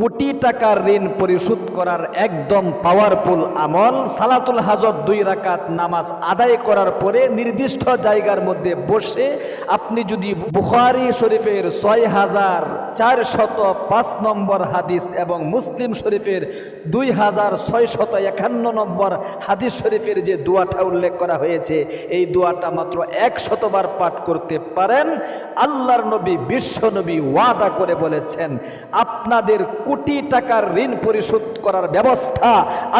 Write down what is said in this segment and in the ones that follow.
কোটি টাকার ঋণ পরিশোধ করার একদম পাওয়ারফুল আমল। সালাতুল হাজত দুই রাকাত নামাজ আদায় করার পরে নির্দিষ্ট জায়গার মধ্যে বসে আপনি যদি বুখারি শরীফের ছয় হাজার চার শত পাঁচ নম্বর হাদিস এবং মুসলিম শরীফের দুই হাজার ছয় শত একান্ন নম্বর হাদিস শরীফের যে দোয়াটা উল্লেখ করা হয়েছে, এই দোয়াটা মাত্র এক শতবার পাঠ করতে পারেন। আল্লাহর নবী, বিশ্ব নবী ওয়াদা করে বলেছেন, আপনাদের কোটি টাকার ঋণ পরিশোধ করার ব্যবস্থা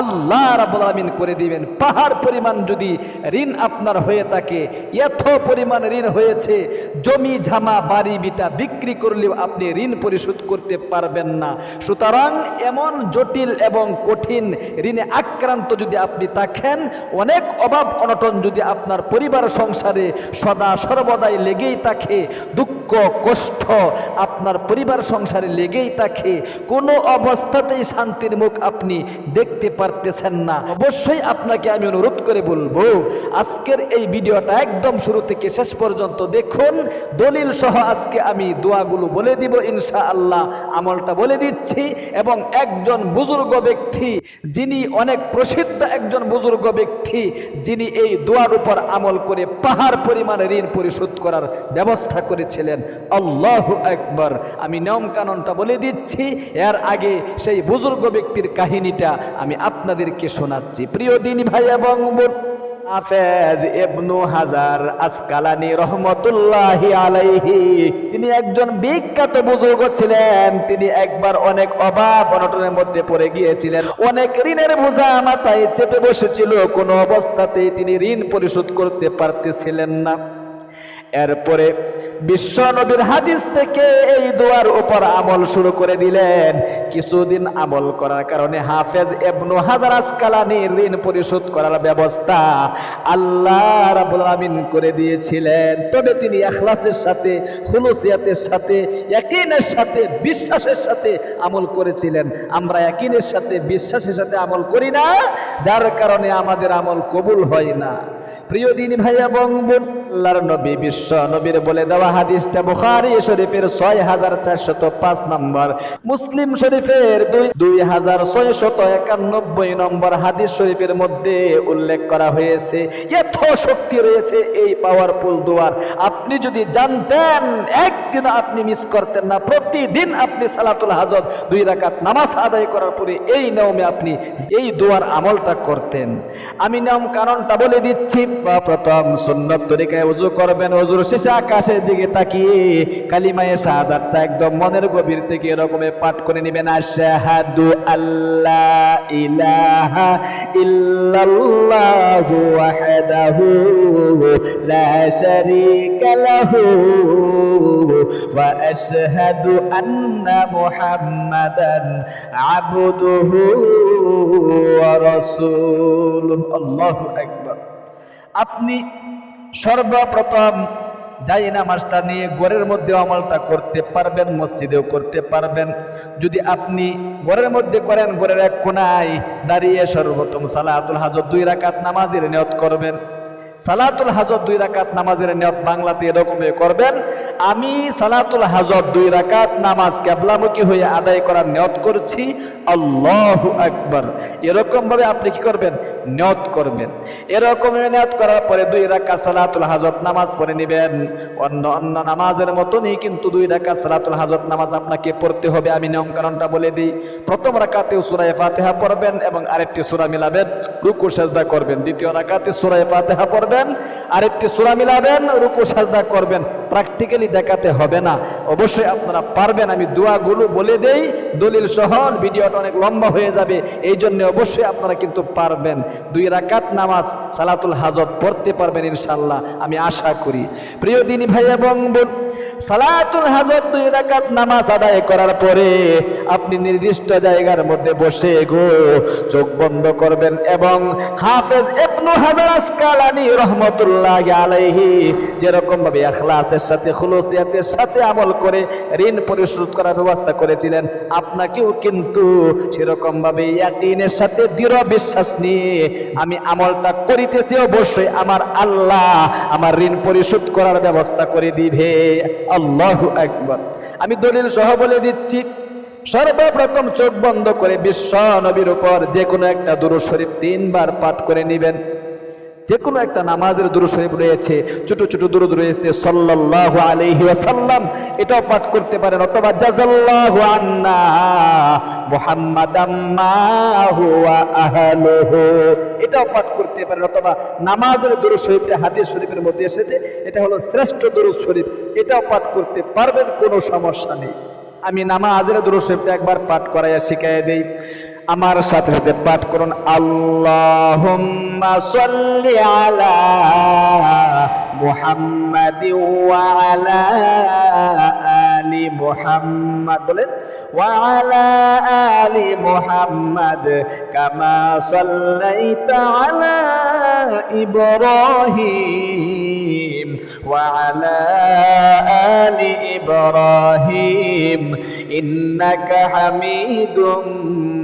আল্লাহ রাবুল আলমিন করে দিবেন। পাহাড় পরিমাণ যদি ঋণ আপনার হয়ে থাকে, এত পরিমাণ ঋণ হয়েছে, জমি ঝামা, বাড়ি বিটা বিক্রি করলেও আপনি ঋণ পরিশোধ করতে পারবেন না। সুতরাং এমন জটিল এবং কঠিন ঋণে আক্রান্ত যদি আপনি থাকেন, অনেক অভাব অনটন যদি আপনার পরিবার সংসারে সদা সর্বদাই লেগেই থাকে, দুঃখ, কষ্ট আপনার পরিবার সংসারে লেগেই থাকে কোনো অবস্থাতেই শান্তির মুখ আপনি দেখতে পারতেছেন না। অবশ্যই আপনাকে আমি অনুরোধ করে বলব, আজকের এই ভিডিওটা একদম শুরু থেকে শেষ পর্যন্ত দেখুন। দলিল সহ আজকে আমি দোয়াগুলো বলে দিব ইনশা আল্লাহ আমলটা বলে দিচ্ছি এবং একজন বুজুর্গ ব্যক্তি, যিনি অনেক প্রসিদ্ধ একজন বুজুর্গ ব্যক্তি, যিনি এই দোয়ার উপর আমল করে পাহাড় পরিমাণ ঋণ পরিশোধ করার ব্যবস্থা করেছিলেন। আল্লাহ একবার আমি নিয়ম কানুনটা বলে দিচ্ছি। এর আগে সেই বুজুর্গ ব্যক্তির কাহিনীটা আমি আপনাদেরকে শোনাচ্ছি। প্রিয় দিন ভাই এবং তিনি একজন বিখ্যাত বুজুর্গ ছিলেন। তিনি একবার অনেক অভাব অনটনের মধ্যে পড়ে গিয়েছিলেন। অনেক ঋণের বোঝা মাথায় চেপে বসেছিল। কোনো অবস্থাতেই তিনি ঋণ পরিশোধ করতে পারতেছিলেন না। এরপরে বিশ্ব নবীর হাদিস থেকে এই দোয়ার উপর আমল শুরু করে দিলেন। কিছুদিন আমল করার কারণে হাফেজ এবনু হাজার আসকালানি ঋণ পরিশোধ করার ব্যবস্থা আল্লাহ রাবুল আমিন করে দিয়েছিলেন। তবে তিনি এখলাসের সাথে হুলুসিয়াতের সাথে একিনের সাথে, বিশ্বাসের সাথে আমল করেছিলেন। আমরা একিনের সাথে, বিশ্বাসের সাথে আমল করি না, যার কারণে আমাদের আমল কবুল হয় না। প্রিয় দিন ভাই এবং বোন আল্লাহর নবী, বিশ্ব নবীর বলে দেওয়া হাদিসটা বুখারি শরীফের ছয় হাজার চারশত পাঁচ নম্বর, মুসলিম শরীফের দুই দুই হাজার ছয়শত একানব্বই নম্বর হাদিস শরীফের মধ্যে উল্লেখ করা হয়েছে, এত শক্তি রয়েছে এই পাওয়ারফুল দোয়ার। আপনি যদি জানতেন একদিন আপনি মিস করতেন না, প্রতিদিন আপনি সালাতুল হাজত, দুই রাকাত নামাজ আদায় করার পরে এই নিয়মে আপনি এই দোয়ার আমলটা করতেন। আমি নিয়ম কারণটা বলে দিচ্ছি, প্রথম সুন্নত তরিকায় উজু করবেন অজুর শেষে আকাশের দিকে তাকিয়ে কালিমায়ের শাহাদাতটা একদম মনের গভীর থেকে এরকমে পাঠ করে নেবেন, আশহাদু আল্লাহ ইলাহা ইল্লাল্লাহু ওয়াহদাহু লা শারীকা লাহু ওয়া আশহাদু আন্না মুহাম্মাদান আবদুহু ওয়া রাসূলুহু। আল্লাহু আকবার। আপনি সর্বপ্রথম যাই নামাজটা নিয়ে ঘরের মধ্যে আমলটা করতে পারবেন, মসজিদেও করতে পারবেন। যদি আপনি ঘরের মধ্যে করেন, ঘরের এক কোনায় দাঁড়িয়ে সর্বপ্রথম সালাতুল হাজর দুই রাকাত নামাজের নিয়ত করবেন। সালাতুল হাজত দুই রাকাত নামাজের নিয়ত বাংলাতে এরকমে করবেন, আমি সালাতুল হাজত দুই রাকাত নামাজ ক্যাবলামুখী হয়ে আদায় করার নিয়ত করছি, আল্লাহ আকবর। এরকমভাবে আপনি কি করবেন? নিয়ত করবেন। এরকম নিয়ত করার পরে দুই রাকাত সালাতুল হাজত নামাজ পড়ে নেবেন। অন্য অন্য নামাজের মতনই কিন্তু দুই রাকাত সালাতুল হাজত নামাজ আপনাকে পড়তে হবে, আমি নিয়ম কারণটা বলে দিই। প্রথম রাকাতেও সুরায় ফাতেহা পড়বেন এবং আরেকটি সুরা মিলাবেন, রুকু, সাজদা করবেন। দ্বিতীয় রাকাতে সুরায় ফাতেহা পড়বেন। আরেকটি সুরা মিলাবেন, রুকু, সাজদা করবেন। প্র্যাকটিক্যালি দেখাতে হবে না। অবশ্যই আপনারা পারবেন, আমি দোয়াগুলো বলে দেই। দলিল সহ ভিডিওটা অনেক লম্বা হয়ে যাবে, এই জন্য অবশ্যই আপনারা কিন্তু পারবেন। দুই রাকাত নামাজ, সালাতুল হাজত পড়তে পারবেন ইনশাল্লাহ আমি আশা করি। প্রিয় দিনী ভাই এবং বোন, সালাতুল হাজত দুই রাকাত নামাজ আদায় করার পরে আপনি নির্দিষ্ট জায়গার মধ্যে বসে গো, চোখ বন্ধ করবেন এবং হাফেজ ইবনু হাজার আসকালানি রহমতুল্লাহ আলাইহি যেরকম ভাবে এখলাসের সাথে, খুলুসিয়াতের সাথে আমল করে ঋণ পরিশোধ করার ব্যবস্থা করেছিলেন, আপনাকেও কিন্তু সেরকম ভাবে ইয়াকিনের সাথে দৃঢ় বিশ্বাস নিয়ে আমি আমলটা করিতেছি, অবশ্যই আমার আল্লাহ আমার ঋণ পরিশোধ করার ব্যবস্থা করে দিবে। আল্লাহু একবার আমি দলিল সহ বলে দিচ্ছি, সর্বপ্রথম চোখ বন্ধ করে বিশ্ব নবীর উপর যে কোনো একটা দুরু শরীফ তিনবার পাঠ করে নেবেন। যে কোনো একটা নামাজের দুরু শরীফ রয়েছে, ছোট ছোট দুরুদ রয়েছে, সাল্লাল্লাহু আলাইহি ওয়াসাল্লাম, এটাও পাঠ করতে পারেন, অথবা জাযাল্লাহু আন্না মুহাম্মাদাম এটাও পাঠ করতে পারেন, অথবা নামাজের দুরুদ শরীফটা হাদিস শরীফের মধ্যে এসেছে, এটা হলো শ্রেষ্ঠ দুরুদ শরীফ, এটাও পাঠ করতে পারবেন, কোনো সমস্যা নেই। আমি নামাজের দুরুদ শরীফটা একবার পাঠ করাইয়া শিখাইয়া দেই। আমার সাথে সাথে পাঠ করুন, আল্লাহুম্মা সাল্লি আলা মুহাম্মাদি আলা মুহাম্মাদ। বলেন, ওয়া আলা আলি মুহাম্মাদ কামা সাল্লাইতা আলা ইব্রাহিম ওয়া আলা আলি ইব্রাহিম। ইন্নাকা হামিদুম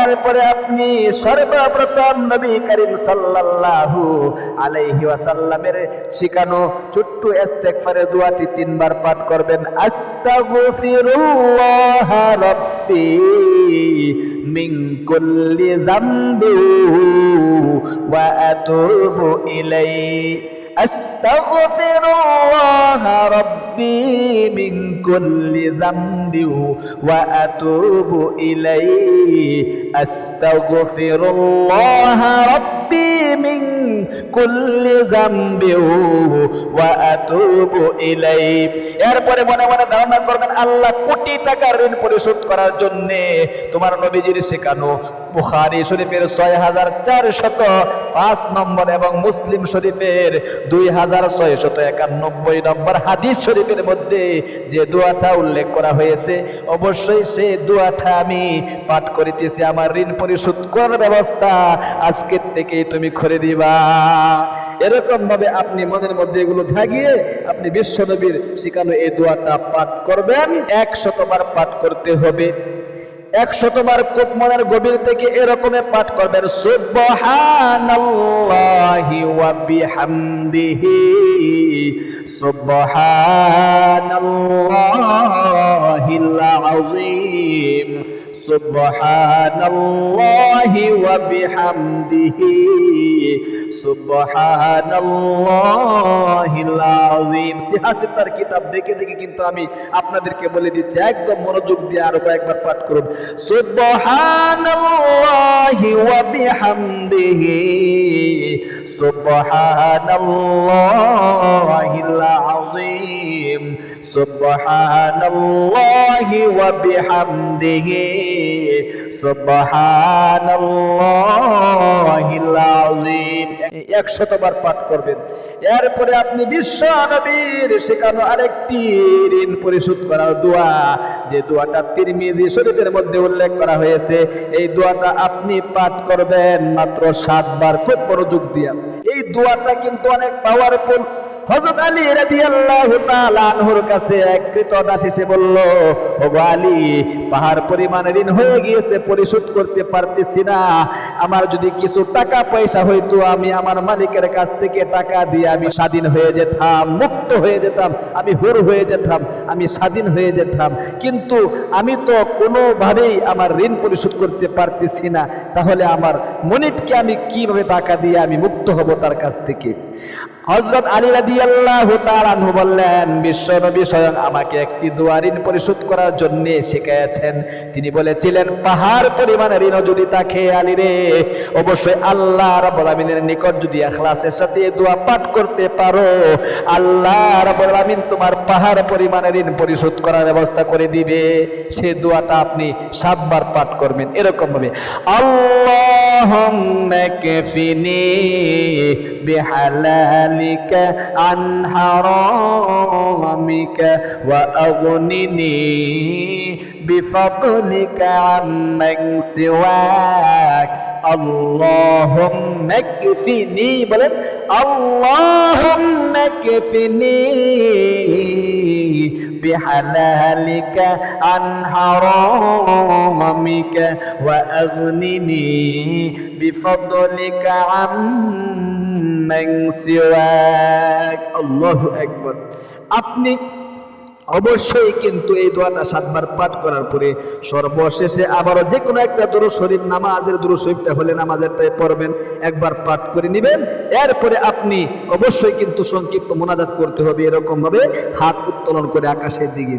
এরপরে আপনি সর্বপ্রথম নবী করিম সাল্লাল্লাহু আলাইহি ওয়াসাল্লামের শিখানো ছোট্ট ইস্তেগফারের দোয়াটি তিনবার পাঠ করবেন, আস্তাগফিরুল্লাহ রাব্বি মিন কুল্লি যামবি ওয়া আতুবু ইলাইহি। أستغفر الله ربي من كل ذنب وأتوب إليه أستغفر الله ربي من كل ذنب وأتوب إليه এরপরে মনে মনে ধারণা করবেন আল্লাহ কোটি টাকা ঋণ পরিশোধ করার জন্য তোমার নবীজির শেখানো বুখারী শরীফের ছয় হাজার চারশত পাঁচ নম্বর এবং মুসলিম শরীফের দুই হাজার ছয়শত একানব্বই নম্বর হাদিস শরীফের মধ্যে যে দোয়াটা উল্লেখ করা হয়েছে, অবশ্যই সেই দোয়াটা আমি পাঠ করিতেছি। আমার ঋণ পরিশোধ করার ব্যবস্থা আজকের থেকেই তুমি করে দিবা। এরকম ভাবে আপনি মনের মধ্যে এগুলো জাগিয়ে আপনি বিশ্বনবীর শিখানো এই দোয়াটা পাঠ করবেন। একশতবার পাঠ করতে হবে। একশতবার খুব মনের গভীর থেকে এরকমে পাঠ করবেন, সুবহানাল্লাহি ওয়া বিহামদিহি, সুবহানাল্লাহিল আযীম, সুবহানাল্লাহি ওয়া বিহামদিহি আযীম সিহাসিতার কিতাব দেখে দেখে কিন্তু আমি আপনাদেরকে বলে দিচ্ছি, একদম মনোযোগ দিয়ে আরও কয়েকবার পাঠ করুন। সুবহানাল্লাহি ওয়া বিহামদিহি। সুবহানাল্লাহিল আযীম সুবহানাল্লাহি ওয়া বিহামদিহি, সুবহানাল্লাহিল আযীম। 100 বার পাঠ করবেন। এরপরে আপনি বিশ্ব নবীর শেখানো আরেকটি ঋণ পরিশোধ করার দোয়া, যে দোয়াটা তিরমিজি শরীফের মধ্যে উল্লেখ করা হয়েছে, এই দোয়াটা আপনি পাঠ করবেন মাত্র সাতবার। খুব মনোযোগ দিয়া। এই দোয়াটা কিন্তু অনেক পাওয়ারফুল হযরত আলী রাদিয়াল্লাহু তাআলা আনহুর কাছে এক কৃতদাস এসে বলল, ওগো আলী, পাহাড় পরিমাণ ঋণ হয়ে গিয়েছে, পরিশোধ করতে পারতেছি না। আমার যদি কিছু টাকা পয়সা হইতো, আমি আমার মালিকের কাছ থেকে টাকা দিয়ে আমি স্বাধীন হয়ে যেতাম, মুক্ত হয়ে যেতাম, আমি হুর হয়ে যেতাম, আমি স্বাধীন হয়ে যেতাম। কিন্তু আমি তো কোনোভাবেই আমার ঋণ পরিশোধ করতে পারতেছি না। তাহলে আমার মনিটকে আমি কীভাবে টাকা দিয়ে আমি মুক্ত হব তার কাছ থেকে? হজরত আলী তাআলা আনহু বললেন বিশ্ব নবী স্বয়ং আমাকে একটি দোয়া ঋণ পরিশোধ করার জন্য শিখিয়েছেন। তিনি বলেছিলেন, পাহাড় পরিমাণ ঋণ যদি থাকে আলী রে, অবশ্যই আল্লাহ রাব্বুল নিকট যদি ইখলাসের সাথে দোয়া পাঠ করতে পারো, আল্লাহ রাব্বুল তোমার পাহাড় পরিমাণ ঋণ পরিশোধ করার ব্যবস্থা করে দিবে। সে দোয়াটা আপনি সাতবার পাঠ করবেন, এরকম ভাবে। আল্লাহুম্মা কাফিনি حرامك عن حرامك وأغنني بفضلك عمن سواك اللهم اكفني بلد اللهم اكفني بحلالك عن حرامك وأغنني بفضلك عمن আপনি অবশ্যই কিন্তু এই দোয়াটা সাতবার পাঠ করার পরে সর্বশেষে আবারও যে কোনো একটা দুরু শরীফ, নামাজের দুরু শরীফটা হলে নামাজেরটাই পড়বেন, একবার পাঠ করে নেবেন। এরপরে আপনি অবশ্যই কিন্তু সংক্ষিপ্ত মোনাজাত করতে হবে, এরকমভাবে হাত উত্তোলন করে আকাশের দিকে।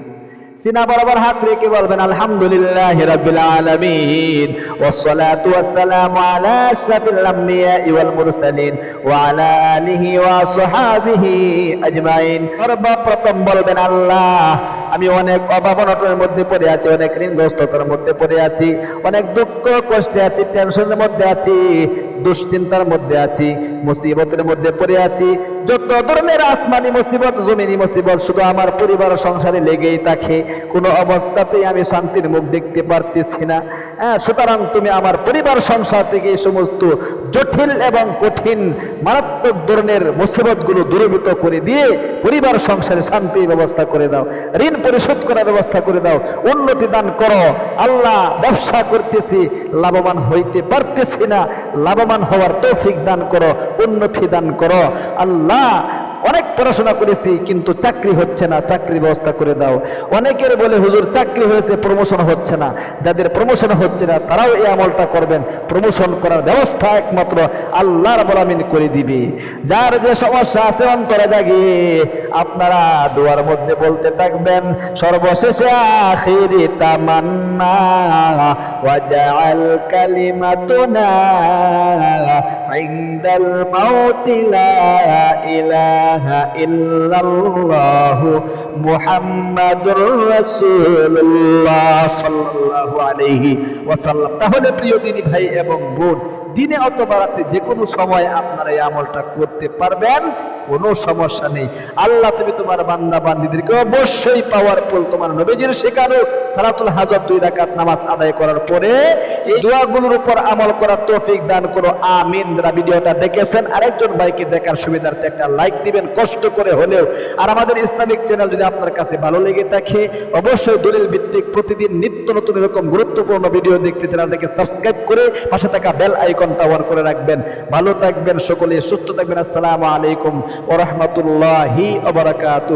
সিনা বরাবর হাত রেখে বলবেন, আলহামদুলিল্লাহ রাব্বিল আলামিন ওয়াসসালাতু ওয়াসসালামু আলা আশরাফিল আমবিয়া ওয়াল মুরসালিন, ওয়া সাহাবিহি আজমাইন। সর্বপ্রথম বলবেন, আল্লাহ, আমি অনেক অভাব অনটনের মধ্যে পড়ে আছি, অনেক ঋণগ্রস্ততার মধ্যে পড়ে আছি, অনেক দুঃখ কষ্টে আছি টেনশনের মধ্যে আছি, দুশ্চিন্তার মধ্যে আছি, মুসিবতের মধ্যে পড়ে আছি। যত ধরনের আসমানি মুসিবত, জমিনি মুসিবত, শুধু আমার পরিবার সংসারে লেগেই থাকে। কোনো অবস্থাতেই আমি শান্তির মুখ দেখতে পারতেছি না। হ্যাঁ সুতরাং তুমি আমার পরিবার, সংসার থেকে এই সমস্ত জটিল এবং কঠিন, মারাত্মক ধরনের মুসিবতগুলো দূরীভূত করে দিয়ে পরিবার, সংসারে শান্তির ব্যবস্থা করে দাও। ঋণ পরিশোধ করার ব্যবস্থা করে দাও। উন্নতি দান করো। আল্লাহ ব্যবসা করতেছি, লাভবান হইতে পারতেছি না। লাভবান হওয়ার তৌফিক দান করো। উন্নতি দান করো। আল্লাহ অনেক পড়াশোনা করেছি, কিন্তু চাকরি হচ্ছে না চাকরি ব্যবস্থা করে দাও। অনেকের বলে, হুজুর, চাকরি হয়েছে প্রমোশন হচ্ছে না। যাদের প্রমোশন হচ্ছে না, তারাও এই আমলটা করবেন। প্রমোশন করার ব্যবস্থা একমাত্র আল্লাহর বলামিন করে দিবে। যার যে সমস্যা আছে, অন্তরে জাগিয়ে আপনারা দুয়ার মধ্যে বলতে থাকবেন, সর্বশেষে আখিরি তামান্না ইলাহা ইল্লাল্লাহু মুহাম্মাদুর রাসূলুল্লাহ সাল্লাল্লাহু আলাইহি ওয়াসাল্লাম। তাহলে প্রিয় দিনী ভাই এবং বোন, দিনে অথবা রাতে যে কোনো সময় আপনারা এই আমলটা করতে পারবেন, কোনো সমস্যা নেই। আল্লাহ তুমি তোমার বান্দা বান্দিদেরকে অবশ্যই পাওয়ারফুল তোমার নবীজির শেখানো সালাতুল হাজর দুই রাকাত নামাজ আদায় করার পরে এই দোয়াগুলোর উপর আমল করার তৌফিক দান করো। আমিন। যারা ভিডিওটা দেখেছেন, আরেকজন ভাইকে দেখার সুবিধার্থে একটা লাইক দিবেন, কষ্ট করে হলেও। আর আমাদের ইসলামিক চ্যানেল যদি আপনার কাছে ভালো লেগে থাকে, অবশ্যই দলিল ভিত্তিক প্রতিদিন নিত্য নতুন এরকম গুরুত্বপূর্ণ ভিডিও দেখতে চ্যানেলটাকে সাবস্ক্রাইব করে পাশে থাকা বেল আইকন অন করে রাখবেন। ভালো থাকবেন সকলে, সুস্থ থাকবেন। আসসালামু আলাইকুম ওরহমতুল্লাহি ওবরাকাতুহ